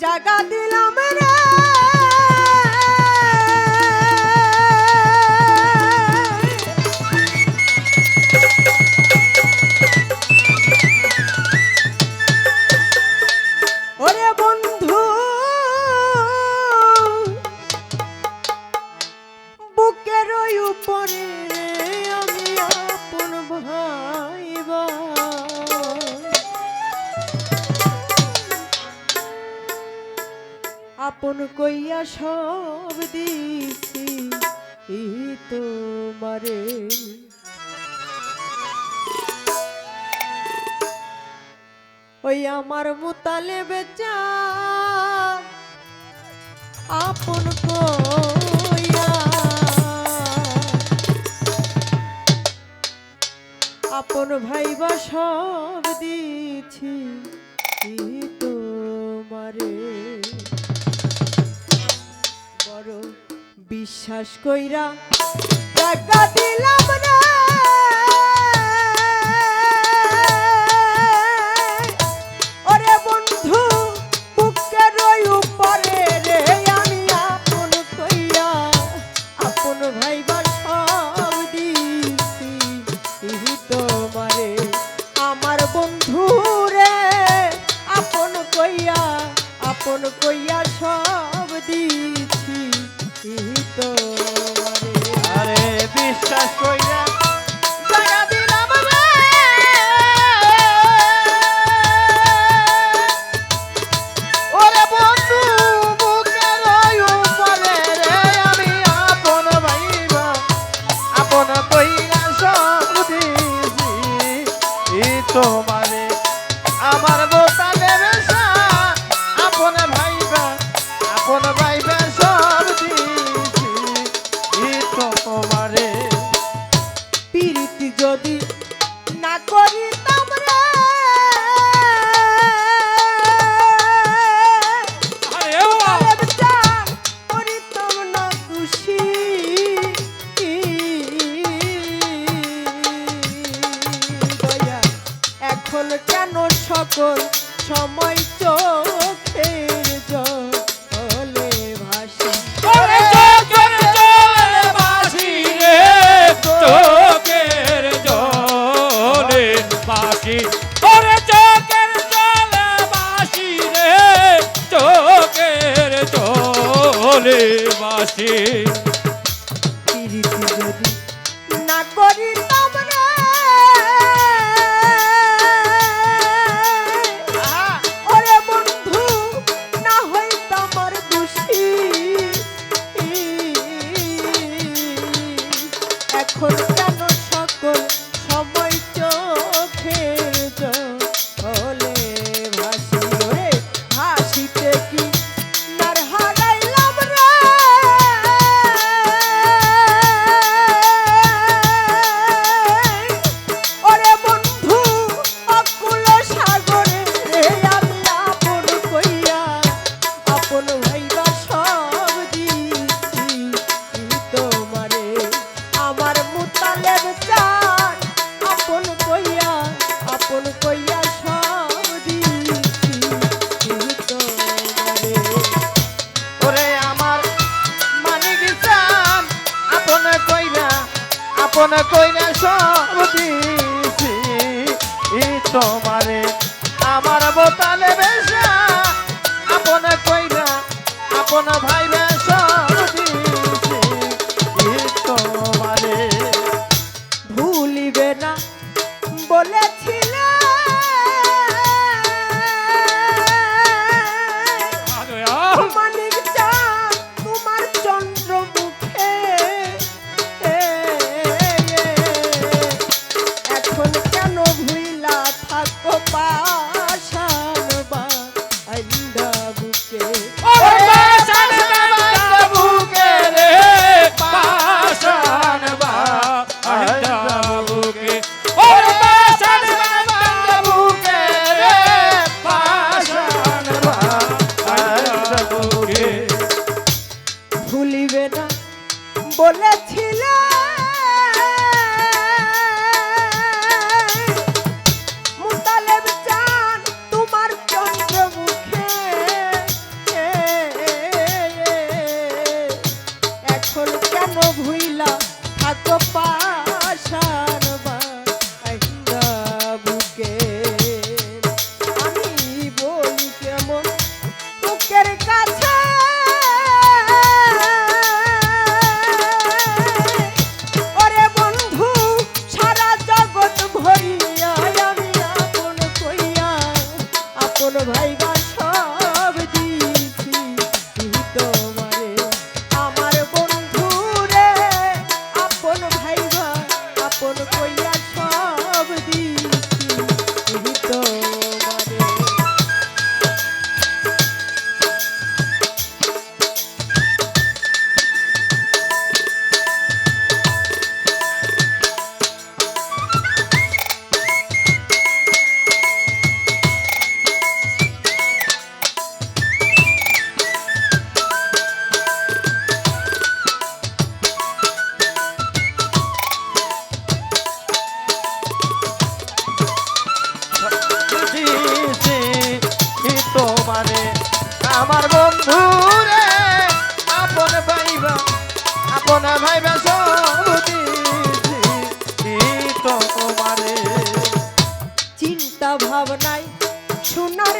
জাগা দিলাম রে। দিছি তোমারে। ওই আমার মুতালে বেচা আপন কো আপন ভাই বা সব দিছি তোমারে। বিশ্বাস কইরা টাকা দিলাম না। ওরে বন্ধু উপরে আপন আপন আমার বন্ধু রে, আপন কইয়া আপন কইয়া one of us. ভালোবাসে মনে কইলে সব দিছি। তোমারে আমার বোতালে বেশা আপনা কইলা আপনা ভাই আপন ভাইবা সব দিছি তোমারে। চিন্তা ভাবনায় সোনার